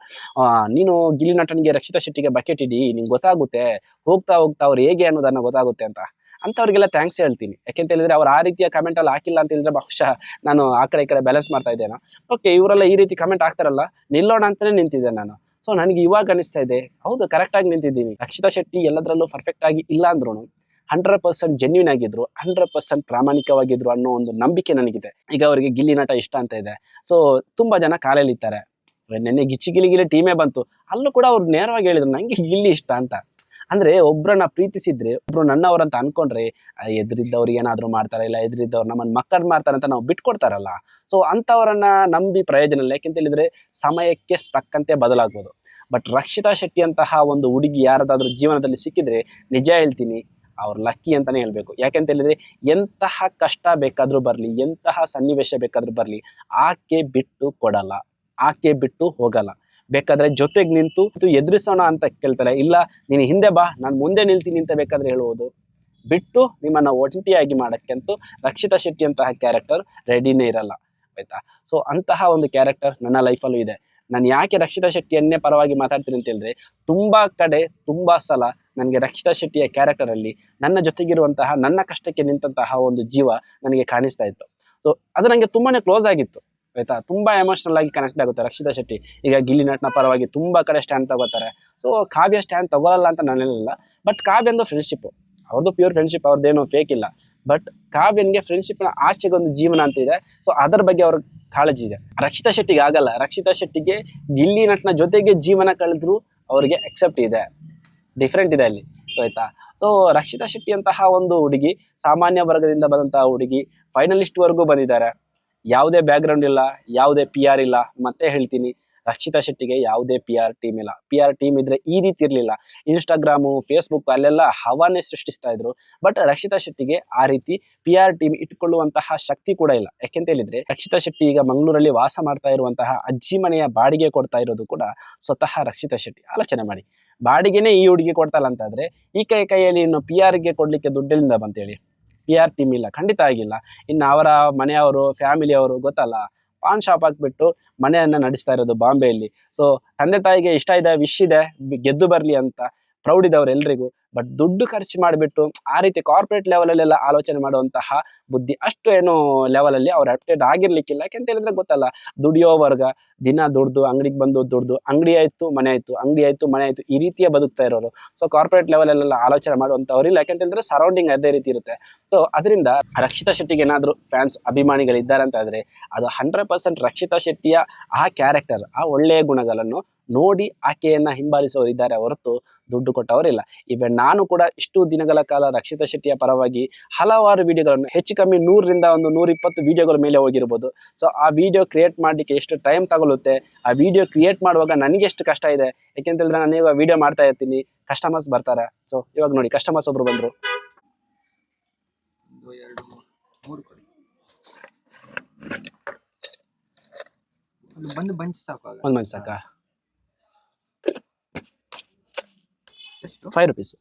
ನೀನು ಗಿಲಿ ನಟನಿಗೆ ರಕ್ಷಿತಾ ಶೆಟ್ಟಿಗೆ ಬಕೆಟ್ ಇಡಿ, ನಿಂಗೆ ಗೊತ್ತಾಗುತ್ತೆ, ಹೋಗ್ತಾ ಹೋಗ್ತಾ ಅವ್ರು ಹೇಗೆ ಅನ್ನೋದನ್ನ ಗೊತ್ತಾಗುತ್ತೆ ಅಂತ. ಅಂಥವ್ರಿಗೆಲ್ಲ ಥ್ಯಾಂಕ್ಸ್ ಹೇಳ್ತೀನಿ. ಯಾಕೆಂತ ಹೇಳಿದ್ರೆ ಅವ್ರು ಆ ರೀತಿಯ ಕಮೆಂಟಲ್ಲಿ ಹಾಕಿಲ್ಲ ಅಂತ ಹೇಳಿದ್ರೆ ಬಹುಶಃ ನಾನು ಆ ಕಡೆ ಈ ಕಡೆ ಬ್ಯಾಲೆನ್ಸ್ ಮಾಡ್ತಾ ಇದ್ದೇನೆ? ಓಕೆ ಇವರೆಲ್ಲ ಈ ರೀತಿ ಕಮೆಂಟ್ ಹಾಕ್ತಾರಲ್ಲ, ನಿಲ್ಲೋಣ ಅಂತಲೇ ನಿಂತಿದ್ದೆ ನಾನು. ಸೊ ನನಗೆ ಇವಾಗ ಅನಿಸ್ತಾ ಇದೆ. ಹೌದು ಕರೆಕ್ಟಾಗಿ ನಿಂತಿದ್ದೀನಿ. ರಕ್ಷಿತಾ ಶೆಟ್ಟಿ ಎಲ್ಲದರಲ್ಲೂ ಪರ್ಫೆಕ್ಟ್ ಆಗಿ ಇಲ್ಲ ಅಂದ್ರೂ ಹಂಡ್ರೆಡ್ ಪರ್ಸೆಂಟ್ ಜೆನ್ಯೂನ್ ಆಗಿದ್ರು ಹಂಡ್ರೆಡ್ ಪರ್ಸೆಂಟ್ ಪ್ರಾಮಾಣಿಕವಾಗಿದ್ರು ಅನ್ನೋ ಒಂದು ನಂಬಿಕೆ ನನಗಿದೆ. ಈಗ ಅವರಿಗೆ ಗಿಲ್ಲಿ ನಟ ಇಷ್ಟ ಅಂತ ಇದೆ. ಸೊ ತುಂಬಾ ಜನ ಕಾಲೆಳಿತಾರೆ ನೆನ್ನೆ ಗಿಚ್ಚಿ ಗಿಲಿ ಗಿಲಿ ಟೀಮೇ ಬಂತು. ಅಲ್ಲೂ ಕೂಡ ಅವ್ರು ನೇರವಾಗಿ ಹೇಳಿದ್ರು ನಂಗೆ ಗಿಲ್ಲಿ ಇಷ್ಟ ಅಂತ. ಅಂದ್ರೆ ಒಬ್ರನ್ನ ಪ್ರೀತಿಸಿದ್ರೆ ಒಬ್ರು ನನ್ನವರಂತ ಅನ್ಕೊಂಡ್ರೆ ಆ, ಎದುರಿದ್ದವ್ರು ಏನಾದ್ರು ಮಾಡ್ತಾರೆ? ಇಲ್ಲ ಎದ್ರಿದ್ದವ್ರು ನಮ್ಮನ್ನ ಮಕ್ಕಳು ಮಾಡ್ತಾರೆ ಅಂತ ನಾವು ಬಿಟ್ಕೊಡ್ತಾರಲ್ಲ. ಸೊ ಅಂಥವರನ್ನ ನಂಬಿ ಪ್ರಯೋಜನ ಇಲ್ಲ. ಯಾಕೆಂತ ಹೇಳಿದ್ರೆ ಸಮಯಕ್ಕೆ ತಕ್ಕಂತೆ ಬದಲಾಗ್ಬೋದು. ಬಟ್ ರಕ್ಷಿತಾ ಶೆಟ್ಟಿ ಅಂತಹ ಒಂದು ಹುಡುಗಿ ಯಾರದಾದ್ರೂ ಜೀವನದಲ್ಲಿ ಸಿಕ್ಕಿದ್ರೆ ನಿಜ ಹೇಳ್ತೀನಿ ಅವ್ರು ಲಕ್ಕಿ ಅಂತಾನೆ ಹೇಳಬೇಕು. ಯಾಕೆಂತ ಹೇಳಿದ್ರೆ ಎಂತಹ ಕಷ್ಟ ಬೇಕಾದರೂ ಬರಲಿ, ಎಂತಹ ಸನ್ನಿವೇಶ ಬೇಕಾದರೂ ಬರಲಿ, ಆಕೆ ಬಿಟ್ಟು ಕೊಡಲ್ಲ. ಆಕೆ ಬಿಟ್ಟು ಹೋಗಲ್ಲ. ಬೇಕಾದ್ರೆ ಜೊತೆಗೆ ನಿಂತು ಎದುರಿಸೋಣ ಅಂತ ಕೇಳ್ತಾರೆ. ಇಲ್ಲ, ನೀನು ಹಿಂದೆ ಬಾ, ನಾನು ಮುಂದೆ ನಿಲ್ತೀನಿ ಅಂತ ಬೇಕಾದ್ರೆ ಹೇಳುವುದು. ಬಿಟ್ಟು ನಿಮ್ಮನ್ನ ಒಂಟಿಯಾಗಿ ಮಾಡೋಕ್ಕಂತೂ ರಕ್ಷಿತಾ ಶೆಟ್ಟಿ ಅಂತಹ ಕ್ಯಾರೆಕ್ಟರ್ ರೆಡಿನೇ ಇರಲ್ಲ. ಆಯ್ತಾ? ಸೊ ಅಂತಹ ಒಂದು ಕ್ಯಾರೆಕ್ಟರ್ ನನ್ನ ಲೈಫಲ್ಲೂ ಇದೆ. ನಾನು ಯಾಕೆ ರಕ್ಷಿತಾ ಶೆಟ್ಟಿಯನ್ನೇ ಪರವಾಗಿ ಮಾತಾಡ್ತೀನಿ ಅಂತ ಹೇಳಿದ್ರೆ, ತುಂಬಾ ಕಡೆ, ತುಂಬಾ ಸಲ ನನಗೆ ರಕ್ಷಿತಾ ಶೆಟ್ಟಿಯ ಕ್ಯಾರೆಕ್ಟರಲ್ಲಿ ನನ್ನ ಜೊತೆಗಿರುವಂತಹ ನನ್ನ ಕಷ್ಟಕ್ಕೆ ನಿಂತಹ ಒಂದು ಜೀವ ನನಗೆ ಕಾಣಿಸ್ತಾ ಇತ್ತು. ಸೊ ಅದು ನನಗೆ ತುಂಬಾನೇ ಕ್ಲೋಸ್ ಆಗಿತ್ತು, ಆಯ್ತಾ? ತುಂಬಾ ಎಮೋಷನಲ್ ಆಗಿ ಕನೆಕ್ಟ್ ಆಗುತ್ತೆ ರಕ್ಷಿತಾ ಶೆಟ್ಟಿ. ಈಗ ಗಿಲ್ಲಿ ನಟನ ಪರವಾಗಿ ತುಂಬಾ ಕಡೆ ಸ್ಟ್ಯಾಂಡ್ ತಗೋತಾರೆ. ಸೊ ಕಾವ್ಯ ಸ್ಟ್ಯಾಂಡ್ ತಗೋಳಲ್ಲ ಅಂತ ನಾನು ಬಟ್ ಕಾವ್ಯಂದು ಫ್ರೆಂಡ್ಶಿಪ್ ಅವ್ರದ್ದು ಪ್ಯೂರ್ ಫ್ರೆಂಡ್ಶಿಪ್ ಅವ್ರದ್ದೇನು ಫೇಕ್ ಇಲ್ಲ. ಬಟ್ ಕಾವ್ಯನ್ಗೆ ಫ್ರೆಂಡ್ಶಿಪ್ನ ಆಚೆಗೊಂದು ಜೀವನ ಅಂತ ಇದೆ. ಸೊ ಅದರ ಬಗ್ಗೆ ಅವ್ರ ಕಾಳಜಿ ಇದೆ. ರಕ್ಷಿತಾ ಶೆಟ್ಟಿಗೆ ಆಗಲ್ಲ. ರಕ್ಷಿತಾ ಶೆಟ್ಟಿಗೆ ಗಿಲ್ಲಿ ನಟನ ಜೊತೆಗೆ ಜೀವನ ಕಳೆದ್ರು ಅವ್ರಿಗೆ ಎಕ್ಸೆಪ್ಟ್ ಇದೆ. ಡಿಫ್ರೆಂಟ್ ಇದೆ ಅಲ್ಲಿ, ಆಯ್ತಾ? ಸೊ ರಕ್ಷಿತಾ ಶೆಟ್ಟಿ ಅಂತಹ ಒಂದು ಹುಡುಗಿ, ಸಾಮಾನ್ಯ ವರ್ಗದಿಂದ ಬಂದಂತಹ ಹುಡುಗಿ ಫೈನಲಿಸ್ಟ್ ವರ್ಗೂ ಬಂದಿದ್ದಾರೆ. ಯಾವುದೇ ಬ್ಯಾಕ್ಗ್ರೌಂಡ್ ಇಲ್ಲ, ಯಾವುದೇ ಪಿ ಆರ್ ಇಲ್ಲ, ಮತ್ತೆ ಹೇಳ್ತೀನಿ. ರಕ್ಷಿತಾ ಶೆಟ್ಟಿಗೆ ಯಾವುದೇ ಪಿ ಆರ್ ಟೀಮ್ ಇಲ್ಲ. ಪಿ ಆರ್ ಟೀಮ್ ಇದ್ರೆ ಈ ರೀತಿ ಇರಲಿಲ್ಲ. ಇನ್ಸ್ಟಾಗ್ರಾಮು ಫೇಸ್ಬುಕ್ ಅಲ್ಲೆಲ್ಲ ಹವಾನೇ ಸೃಷ್ಟಿಸ್ತಾ ಇದ್ರು. ಬಟ್ ರಕ್ಷಿತಾ ಶೆಟ್ಟಿಗೆ ಆ ರೀತಿ ಪಿ ಆರ್ ಟೀಮ್ ಇಟ್ಕೊಳ್ಳುವಂತಹ ಶಕ್ತಿ ಕೂಡ ಇಲ್ಲ. ಯಾಕೆಂತ ಹೇಳಿದ್ರೆ, ರಕ್ಷಿತಾ ಶೆಟ್ಟಿ ಈಗ ಮಂಗಳೂರಲ್ಲಿ ವಾಸ ಮಾಡ್ತಾ ಇರುವಂತಹ ಅಜ್ಜಿ ಮನೆಯ ಬಾಡಿಗೆ ಕೊಡ್ತಾ ಇರೋದು ಕೂಡ ಸ್ವತಃ ರಕ್ಷಿತಾ ಶೆಟ್ಟಿ. ಆಲೋಚನೆ ಮಾಡಿ. ಬಾಡಿಗೆನೇ ಈ ಹುಡುಗಿ ಕೊಡ್ತಲ್ಲ ಅಂತಾದ್ರೆ, ಈ ಕೈ ಕೈಯಲ್ಲಿ ಇನ್ನು ಪಿ ಆರ್ಗೆ ಕೊಡ್ಲಿಕ್ಕೆ ದುಡ್ಡಿಂದ ಬಂತೇಳಿ. ಪಿ ಆರ್ ಟೀಮ್ ಇಲ್ಲ. ಖಂಡಿತ ಆಗಿಲ್ಲ. ಇನ್ನು ಅವರ ಮನೆಯವರು ಫ್ಯಾಮಿಲಿಯವರು ಗೊತ್ತಲ್ಲ ಪಾನ್ ಶಾಪ್ ಹಾಕ್ಬಿಟ್ಟು ಮನೆಯನ್ನ ನಡೆಸ್ತಾ ಇರೋದು ಬಾಂಬೆಯಲ್ಲಿ. ಸೊ ತಂದೆ ತಾಯಿಗೆ ಇಷ್ಟ ಇದೆ ವಿಶ್ ಇದೆ, ಗೆದ್ದು ಬರಲಿ ಅಂತ ಪ್ರೌಡ್ ಇದೆ ಎಲ್ರಿಗೂ. ಬಟ್ ದುಡ್ಡು ಖರ್ಚು ಮಾಡಿಬಿಟ್ಟು ಆ ರೀತಿ ಕಾರ್ಪೊರೇಟ್ ಲೆವೆಲಲ್ಲೆಲ್ಲ ಆಲೋಚನೆ ಮಾಡುವಂತಹ ಬುದ್ಧಿ ಅಷ್ಟು ಏನು ಲೆವೆಲಲ್ಲಿ ಅವ್ರು ಅಪ್ಡೇಟ್ ಆಗಿರ್ಲಿಕ್ಕಿಲ್ಲ. ಯಾಕೆಂತ ಹೇಳಿದ್ರೆ ಗೊತ್ತಲ್ಲ, ದುಡಿಯೋ ವರ್ಗ ದಿನ ದುಡ್ದು, ಅಂಗಡಿಗೆ ಬಂದು ದುಡ್ದು, ಅಂಗಡಿ ಆಯ್ತು, ಮನೆ ಆಯ್ತು, ಅಂಗಡಿ ಆಯ್ತು, ಮನೆ ಆಯ್ತು, ಈ ರೀತಿಯ ಬದುಕ್ತಾ ಇರೋರು. ಸೊ ಕಾರ್ಪೊರೇಟ್ ಲೆವೆಲಲ್ಲೆಲ್ಲ ಆಲೋಚನೆ ಮಾಡುವಂಥವ್ರಿಲ್ಲ ಯಾಕೆಂತ ಹೇಳಿದ್ರೆ ಸರೌಂಡಿಂಗ್ ಅದೇ ರೀತಿ ಇರುತ್ತೆ. ಸೊ ಅದರಿಂದ ರಕ್ಷಿತಾ ಶೆಟ್ಟಿಗೆ ಏನಾದರೂ ಫ್ಯಾನ್ಸ್ ಅಭಿಮಾನಿಗಳಿದ್ದಾರೆ ಅಂತ ಆದ್ರೆ ಅದು ಹಂಡ್ರೆಡ್ ಪರ್ಸೆಂಟ್ ರಕ್ಷಿತಾ ಶೆಟ್ಟಿಯ ಆ ಕ್ಯಾರೆಕ್ಟರ್ ಆ ಒಳ್ಳೆಯ ಗುಣಗಳನ್ನು ನೋಡಿ ಆಕೆಯನ್ನ ಹಿಂಬಾಲಿಸೋರು ಇದ್ದಾರೆ ಹೊರತು ದುಡ್ಡು ಕೊಟ್ಟವರಿಲ್ಲ. ಇವೆ ನಾನು ಕೂಡ ಇಷ್ಟು ದಿನಗಳ ಕಾಲ ರಕ್ಷಿತಾ ಶೆಟ್ಟಿಯ ಪರವಾಗಿ ಹಲವಾರು ವಿಡಿಯೋಗಳನ್ನು ಹೆಚ್ಚು ಕಮ್ಮಿ ನೂರರಿಂದ ಒಂದು ನೂರ ಇಪ್ಪತ್ತು ವಿಡಿಯೋಗಳ ಮೇಲೆ ಹೋಗಿರ್ಬೋದು. ಸೊ ಆ ವಿಡಿಯೋ ಕ್ರಿಯೇಟ್ ಮಾಡಲಿಕ್ಕೆ ಎಷ್ಟು ಟೈಮ್ ತಗೊಳ್ಳುತ್ತೆ ಆ ವಿಡಿಯೋ ಕ್ರಿಯೇಟ್ ಮಾಡುವಾಗ ನನಗೆ ಎಷ್ಟು ಕಷ್ಟ ಇದೆ ಯಾಕೆಂತ ಹೇಳಿದ್ರೆ ನಾನು ಇವಾಗ ವಿಡಿಯೋ ಮಾಡ್ತಾ ಇರ್ತೀನಿ ಕಸ್ಟಮರ್ಸ್ ಬರ್ತಾರೆ. ಸೊ ಇವಾಗ ನೋಡಿ ಕಸ್ಟಮರ್ಸ್ ಒಬ್ರು ಬಂದರು. ಒಂದು ಬಂಚ್ ಸಾಕು ಆಗ ಒಂದ್ ಮಂತ್ ಸಾಕ ಎಷ್ಟು ಫೈವ್ ರುಪೀಸ್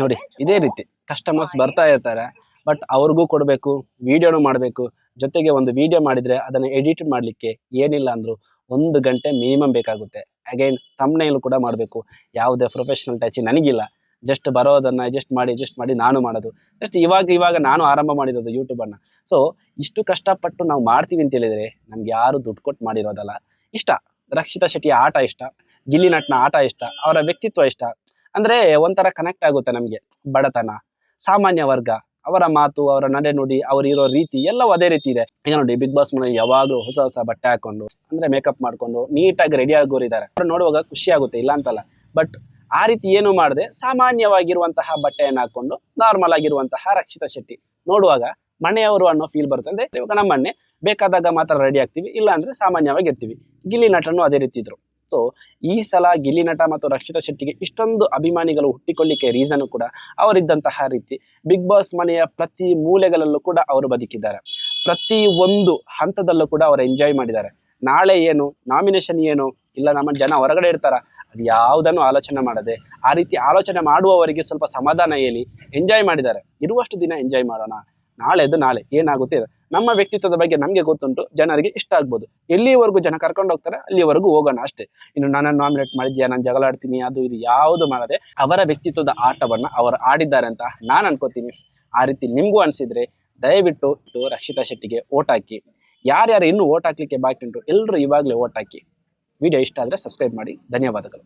ನೋಡಿ ಇದೇ ರೀತಿ ಕಸ್ಟಮರ್ಸ್ ಬರ್ತಾ ಇರ್ತಾರೆ ಬಟ್ ಅವ್ರಿಗೂ ಕೊಡಬೇಕು ವಿಡಿಯೋನು ಮಾಡಬೇಕು. ಜೊತೆಗೆ ಒಂದು ವಿಡಿಯೋ ಮಾಡಿದ್ರೆ ಅದನ್ನು ಎಡಿಟ್ ಮಾಡಲಿಕ್ಕೆ ಏನಿಲ್ಲ ಅಂದರೂ ಒಂದು ಗಂಟೆ ಮಿನಿಮಮ್ ಬೇಕಾಗುತ್ತೆ. ಅಗೈನ್ ತಮ್ಮನೇಲು ಕೂಡ ಮಾಡಬೇಕು. ಯಾವುದೇ ಪ್ರೊಫೆಷನಲ್ ಟಚ್ ನನಗಿಲ್ಲ. ಜಸ್ಟ್ ಬರೋದನ್ನ ಅಡ್ಜಸ್ಟ್ ಮಾಡಿ ಅಡ್ಜಸ್ಟ್ ಮಾಡಿ ನಾನು ಮಾಡೋದು. ಜಸ್ಟ್ ಇವಾಗ ಇವಾಗ ನಾನು ಆರಂಭ ಮಾಡಿರೋದು ಯೂಟ್ಯೂಬನ್ನು ಸೊ ಇಷ್ಟು ಕಷ್ಟಪಟ್ಟು ನಾವು ಮಾಡ್ತೀವಿ ಅಂತ ಹೇಳಿದ್ರೆ ನಮ್ಗೆ ಯಾರು ದುಡ್ಡು ಕೊಟ್ಟು ಮಾಡಿರೋದಲ್ಲ. ಇಷ್ಟ. ರಕ್ಷಿತಾ ಶೆಟ್ಟಿಯ ಆಟ ಇಷ್ಟ, ಗಿಲ್ಲಿ ನಟ್ನ ಆಟ ಇಷ್ಟ, ಅವರ ವ್ಯಕ್ತಿತ್ವ ಇಷ್ಟ. ಅಂದ್ರೆ ಒಂಥರ ಕನೆಕ್ಟ್ ಆಗುತ್ತೆ ನಮಗೆ. ಬಡತನ, ಸಾಮಾನ್ಯ ವರ್ಗ, ಅವರ ಮಾತು, ಅವರ ನಡೆ ನುಡಿ ಅವರಿರೋ ರೀತಿ ಎಲ್ಲವೂ ಅದೇ ರೀತಿ ಇದೆ. ಈಗ ನೋಡಿ ಬಿಗ್ ಬಾಸ್ ಮನೆ ಯಾವಾಗಲೂ ಹೊಸ ಹೊಸ ಬಟ್ಟೆ ಹಾಕೊಂಡು, ಅಂದ್ರೆ ಮೇಕಪ್ ಮಾಡ್ಕೊಂಡು ನೀಟಾಗಿ ರೆಡಿ ಆಗೋರಿದ್ದಾರೆ ಅವ್ರು ನೋಡುವಾಗ ಖುಷಿ ಆಗುತ್ತೆ, ಇಲ್ಲ ಅಂತಲ್ಲ. ಬಟ್ ಆ ರೀತಿ ಏನು ಮಾಡದೆ, ಸಾಮಾನ್ಯವಾಗಿರುವಂತಹ ಬಟ್ಟೆಯನ್ನು ಹಾಕೊಂಡು ನಾರ್ಮಲ್ ಆಗಿರುವಂತಹ ರಕ್ಷಿತಾ ಶೆಟ್ಟಿ ನೋಡುವಾಗ ಮನೆಯವರು ಅನ್ನೋ ಫೀಲ್ ಬರುತ್ತೆ. ಅಂದ್ರೆ ಇವಾಗ ನಮ್ಮ ಮನೆ ಬೇಕಾದಾಗ ಮಾತ್ರ ರೆಡಿ ಆಗ್ತೀವಿ, ಇಲ್ಲ ಅಂದ್ರೆ ಸಾಮಾನ್ಯವಾಗಿ ಇರ್ತೀವಿ. ಗಿಲ್ಲಿ ನಟನು ಅದೇ ರೀತಿ ಇದ್ರು. ಸೊ ಈ ಸಲ ಗಿಲ್ಲಿ ನಟ ಮತ್ತು ರಕ್ಷಿತಾ ಶೆಟ್ಟಿಗೆ ಇಷ್ಟೊಂದು ಅಭಿಮಾನಿಗಳು ಹುಟ್ಟಿಕೊಳ್ಳಿಕ್ಕೆ ರೀಸನ್ ಕೂಡ ಅವರಿದ್ದಂತಹ ರೀತಿ ಬಿಗ್ ಬಾಸ್ ಮನೆಯ ಪ್ರತಿ ಮೂಲೆಗಳಲ್ಲೂ ಕೂಡ ಅವರು ಬದುಕಿದ್ದಾರೆ. ಪ್ರತಿ ಒಂದು ಹಂತದಲ್ಲೂ ಕೂಡ ಅವರು ಎಂಜಾಯ್ ಮಾಡಿದ್ದಾರೆ. ನಾಳೆ ಏನು? ನಾಮಿನೇಷನ್ ಏನು? ಇಲ್ಲ, ನಮ್ಮ ಜನ ಹೊರಗಡೆ ಇರ್ತಾರ? ಅದು ಯಾವುದನ್ನು ಆಲೋಚನೆ ಮಾಡದೆ, ಆ ರೀತಿ ಆಲೋಚನೆ ಮಾಡುವವರಿಗೆ ಸ್ವಲ್ಪ ಸಮಾಧಾನ ಹೇಳಿ ಎಂಜಾಯ್ ಮಾಡಿದ್ದಾರೆ. ಇರುವಷ್ಟು ದಿನ ಎಂಜಾಯ್ ಮಾಡೋಣ. ನಾಳೆದು ನಾಳೆ ಏನಾಗುತ್ತೆ. ನಮ್ಮ ವ್ಯಕ್ತಿತ್ವದ ಬಗ್ಗೆ ನಮಗೆ ಗೊತ್ತುಂಟು, ಜನರಿಗೆ ಇಷ್ಟ ಆಗ್ಬೋದು. ಎಲ್ಲಿವರೆಗೂ ಜನ ಕರ್ಕೊಂಡು ಹೋಗ್ತಾರೆ, ಅಲ್ಲಿವರೆಗೂ ಹೋಗೋಣ ಅಷ್ಟೇ. ಇನ್ನು ನನ್ನನ್ನು ನಾಮಿನೇಟ್ ಮಾಡಿದ್ಯಾ, ನಾನು ಜಗಳ ಆಡ್ತೀನಿ, ಅದು ಇದು ಯಾವುದು ಮಾಡದೆ ಅವರ ವ್ಯಕ್ತಿತ್ವದ ಆಟವನ್ನ ಅವರು ಆಡಿದ್ದಾರೆ ಅಂತ ನಾನು ಅನ್ಕೋತೀನಿ. ಆ ರೀತಿ ನಿಮಗೂ ಅನಿಸಿದ್ರೆ ದಯವಿಟ್ಟು ರಕ್ಷಿತಾ ಶೆಟ್ಟಿಗೆ ಓಟ್ ಹಾಕಿ. ಯಾರ್ಯಾರು ಇನ್ನೂ ಓಟ್ ಹಾಕ್ಲಿಕ್ಕೆ ಬಾಕಿ ಉಂಟು ಎಲ್ಲರೂ ಇವಾಗಲೇ ಓಟ್ ಹಾಕಿ. ವಿಡಿಯೋ ಇಷ್ಟ ಆದರೆ ಸಬ್ಸ್ಕ್ರೈಬ್ ಮಾಡಿ. ಧನ್ಯವಾದಗಳು.